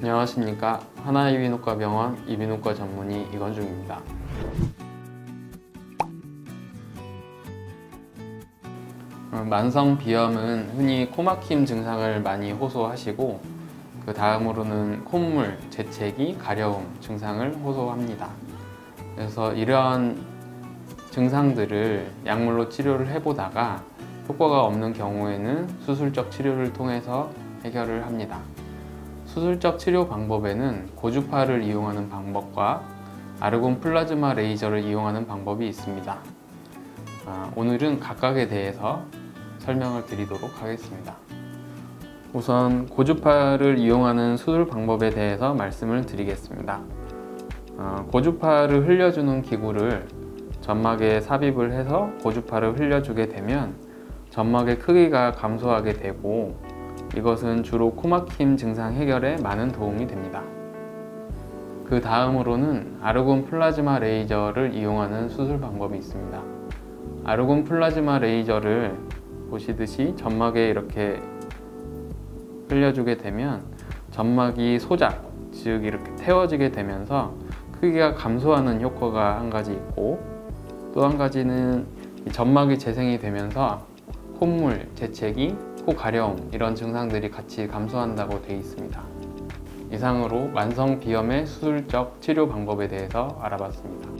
안녕하십니까 하나이비인후과 병원 이비인후과 전문의 이건중입니다. 어, 만성 비염은 흔히 코막힘 증상을 많이 호소하시고 그 다음으로는 콧물, 재채기, 가려움 증상을 호소합니다. 그래서 이러한 증상들을 약물로 치료를 해보다가 효과가 없는 경우에는 수술적 치료를 통해서 해결을 합니다. 수술적 치료 방법에는 고주파를 이용하는 방법과 아르곤 플라즈마 레이저를 이용하는 방법이 있습니다. 아, 오늘은 각각에 대해서 설명을 드리도록 하겠습니다. 우선 고주파를 이용하는 수술 방법에 대해서 말씀을 드리겠습니다. 어, 고주파를 흘려주는 기구를 점막에 삽입을 해서 고주파를 흘려주게 되면 점막의 크기가 감소하게 되고 이것은 주로 코막힘 증상 해결에 많은 도움이 됩니다. 그 다음으로는 아르곤 플라즈마 레이저를 이용하는 수술 방법이 있습니다. 아르곤 플라즈마 레이저를 보시듯이 점막에 이렇게 흘려주게 되면 점막이 소작, 즉 이렇게 태워지게 되면서 크기가 감소하는 효과가 한 가지 있고 또 한 가지는 이 점막이 재생이 되면서 콧물, 재채기, 코 가려움 이런 증상들이 같이 감소한다고 되어 있습니다. 이상으로 만성 비염의 수술적 치료 방법에 대해서 알아봤습니다.